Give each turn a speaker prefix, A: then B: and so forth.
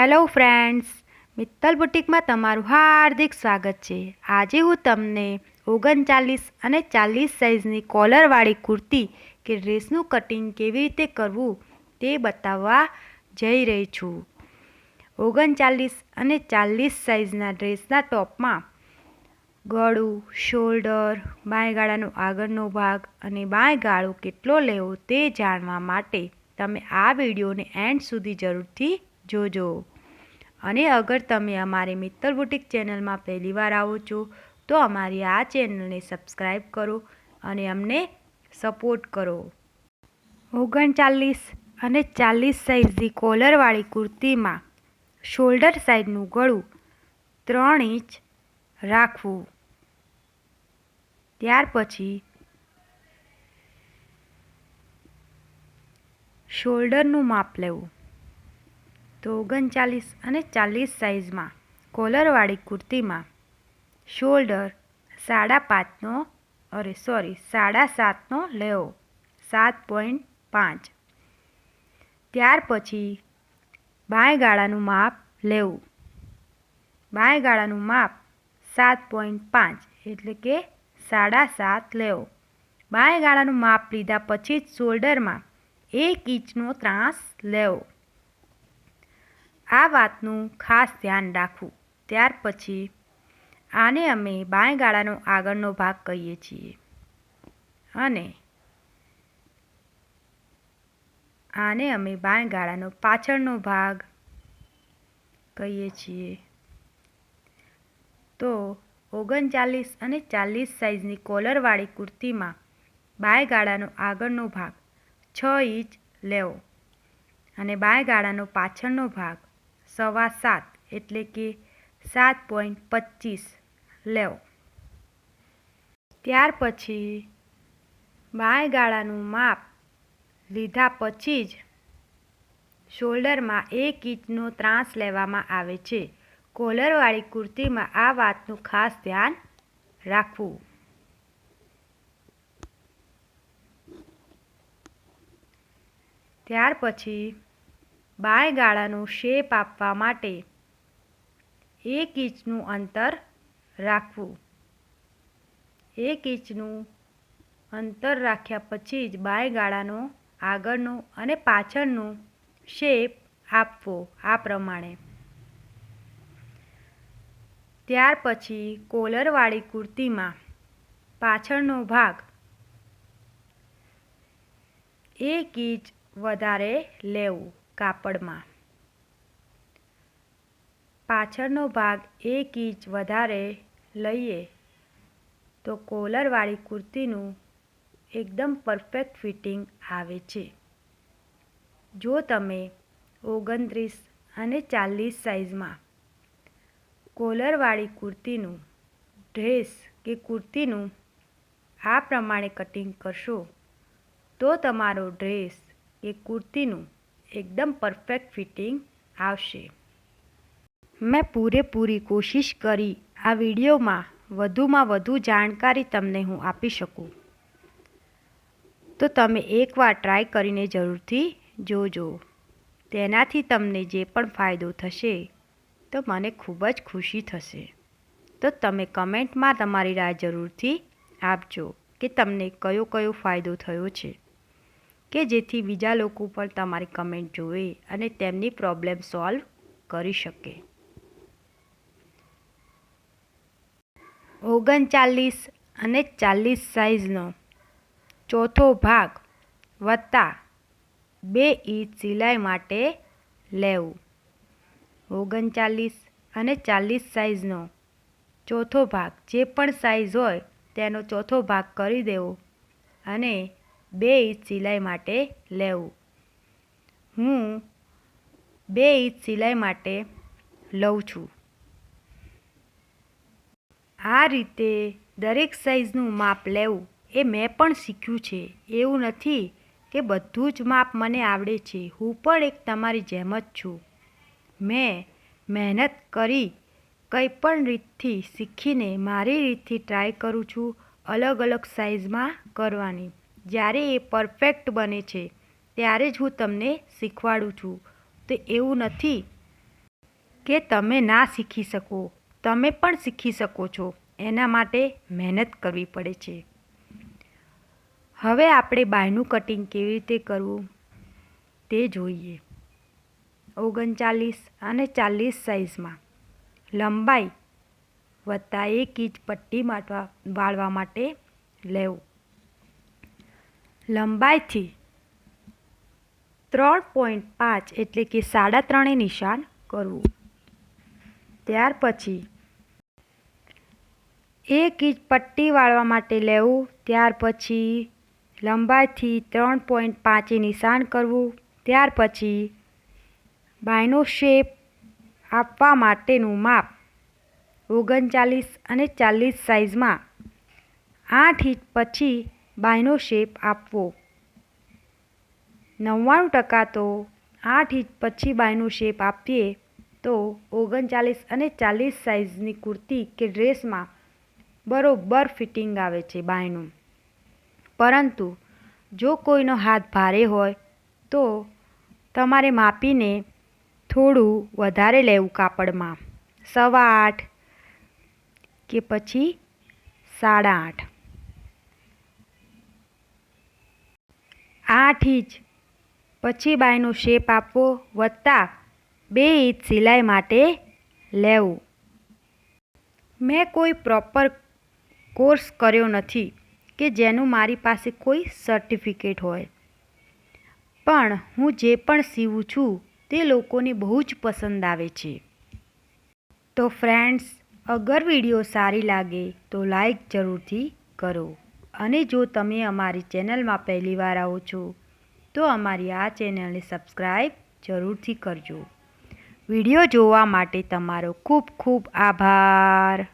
A: Hello friends, Mittal બુટિકમાં તમારું હાર્દિક સ્વાગત છે. આજે હું તમને ઓગણચાલીસ અને ચાલીસ સાઇઝની કોલરવાળી કુર્તી કે ડ્રેસનું કટિંગ કેવી રીતે કરવું તે બતાવવા જઈ રહી છું. ઓગણચાલીસ અને ચાલીસ સાઇઝના ડ્રેસના ટોપમાં ગળું શોલ્ડર બાંયગાળાનો આગળનો ભાગ અને બાંયગાળો કેટલો લેવો તે જાણવા માટે તમે આ વિડીયોને એન્ડ સુધી જરૂરથી જોજો. અને અગર તમે અમારી મિત્તલ બુટિક ચેનલમાં પહેલીવાર આવો છો, તો અમારી આ ચેનલને સબસ્ક્રાઈબ કરો અને અમને સપોર્ટ કરો. ઓગણચાલીસ અને ચાલીસ સાઇઝની કોલરવાળી કુર્તીમાં શોલ્ડર સાઈડનું ગળું ત્રણ ઇંચ રાખવું. ત્યાર પછી શોલ્ડરનું માપ લેવું. તો ઓગણચાલીસ અને ચાલીસ સાઇઝમાં કોલરવાળી કુર્તીમાં. શોલ્ડર સાડા પાંચનો, અરે સોરી, સાડા સાતનો લેવો, સાત પોઈન્ટ પાંચ. ત્યાર પછી બાંયગાળાનું માપ લેવું. બાંયગાળાનું માપ સાત પોઈન્ટ પાંચ, એટલે કે સાડા સાત લેવો. બાંયગાળાનું માપ લીધા પછી જ શોલ્ડરમાં એક ઇંચનો ત્રાસ લેવો. આ વાતનું ખાસ ધ્યાન રાખવું. ત્યાર પછી આને અમે બાંયગાળાનો આગળનો ભાગ કહીએ છીએ. અને આને અમે બાંયગાળાનો પાછળનો ભાગ કહીએ છીએ. તો ઓગણચાલીસ અને ચાલીસ સાઇઝની કોલરવાળી કુર્તીમાં બાંયગાળાનો આગળનો ભાગ છ ઇંચ લેવો અને બાંયગાળાનો પાછળનો ભાગ સવા સાત, એટલે કે સાત પોઈન્ટ પચીસ લેવો. ત્યાર પછી બાંયગાળાનું માપ લીધા પછી જ શોલ્ડરમાં એક ઇંચનો ત્રાસ લેવામાં આવે છે. કોલરવાળી કુર્તીમાં આ વાતનું ખાસ ધ્યાન રાખવું. ત્યાર પછી બાંયગાળાનો શેપ આપવા માટે એક ઇંચનું અંતર રાખવું. એક ઇંચનું અંતર રાખ્યા પછી જ બાયગાળાનો આગળનો અને પાછળનો શેપ આપવો આ પ્રમાણે. ત્યાર પછી કોલરવાળી કુર્તીમાં પાછળનો ભાગ એક ઇંચ વધારે લેવું. કાપડમાં. પાછળનો ભાગ એક ઇંચ વધારે લઈએ તો કોલરવાળી કુર્તીનું એકદમ પરફેક્ટ ફિટિંગ આવે છે. જો તમે ઓગણત્રીસ અને ચાલીસ સાઇઝમાં કોલરવાળી કુર્તીનું ડ્રેસ કે કુર્તીનું આ પ્રમાણે કટિંગ કરશો તો તમારો ડ્રેસ કે કુર્તીનું એકદમ પરફેક્ટ ફિટિંગ આવશે. મેં પૂરેપૂરી કોશિશ કરી આ વિડીયોમાં વધુમાં વધુ જાણકારી તમને હું આપી શકું. તો તમે એકવાર ટ્રાય કરીને જરૂરથી જોજો. તેનાથી તમને જે પણ ફાયદો થશે તો મને ખૂબ જ ખુશી થશે. તો તમે કમેન્ટમાં તમારી રાય જરૂરથી આપજો કે તમને કયો કયો ફાયદો થયો છે. કે જેથી બીજા લોકો પણ તમારી કમેન્ટ જોવે અને તેમની પ્રોબ્લેમ સોલ્વ કરી શકે. ઓગણચાલીસ અને ચાલીસ સાઇઝનો ચોથો ભાગ વત્તા બે ઇંચ સિલાઈ માટે લેવું. ઓગણચાલીસ અને ચાલીસ સાઇઝનો ચોથો ભાગ જે પણ સાઇઝ હોય તેનો ચોથો ભાગ કરી દેવો અને બે ઇંચ સિલાઈ માટે લેવું. હું બે ઇંચ સિલાઈ માટે લઉં છું. આ રીતે દરેક સાઇઝનું માપ લેવું એ મેં પણ શીખ્યું છે. એવું નથી કે બધું જ માપ મને આવડે છે. હું પણ એક તમારી જેમ જ છું. મેં મહેનત કરી કંઈ પણ રીતથી શીખીને મારી રીતથી ટ્રાય કરું છું અલગ અલગ સાઇઝમાં કરવાની. જ્યારે એ પરફેક્ટ બને છે, ત્યારે જ હું તમને શીખવાડું છું. તો એવું નથી કે તમે ના શીખી શકો. તમે પણ શીખી શકો છો. એના માટે મહેનત કરવી પડે છે. હવે આપણે બાયનું કટિંગ કેવી રીતે કરવું તે જોઈએ. ઓગણચાલીસ અને ચાલીસ સાઇઝમાં લંબાઈ વત્તા એક ઇંચ પટ્ટી માટવા વાળવા માટે લેવું. લંબાઈથી ત્રણ પોઈન્ટ પાંચ એટલે કે સાડા ત્રણે નિશાન કરવું. ત્યાર પછી એક ઇંચ પટ્ટી વાળવા માટે લેવું. ત્યાર પછી લંબાઈથી ત્રણ પોઈન્ટ પાંચે નિશાન કરવું. ત્યાર પછી બાયનો શેપ આપવા માટેનું માપ ઓગણચાલીસ અને ચાલીસ સાઇઝમાં આઠ ઇંચ પછી બાયનો શેપ આપવો. નવ્વાણું ટકા તો આઠ ઇંચ પછી બાયનો શેપ આપીએ તો ઓગણચાલીસ અને ચાલીસ સાઇઝની કુર્તી કે ડ્રેસમાં બરોબર ફિટિંગ આવે છે બાયનું. પરંતુ જો કોઈનો હાથ ભારે હોય તો તમારે માપીને થોડું વધારે લેવું કાપડમાં. સવા આઠ કે પછી સાડા આઠ. આઠ ઇંચ. પછી બાયનો શેપ આપવો વત્તા બે ઇંચ સિલાઈ માટે લેવું. મેં કોઈ પ્રોપર કોર્સ કર્યો નથી કે જેનું મારી પાસે કોઈ સર્ટિફિકેટ હોય. પણ હું જે પણ સીવું છું તે લોકોને બહુ જ પસંદ આવે છે. તો ફ્રેન્ડ્સ, અગર વીડિયો સારી લાગે તો લાઈક જરૂરથી કરો. અને જો તમે અમારી ચેનલમાં પહેલીવાર આવો છો, તો અમારી આ ચેનલને સબસ્ક્રાઈબ જરૂરથી કરજો. વીડિયો જોવા માટે તમારો ખૂબ ખૂબ આભાર.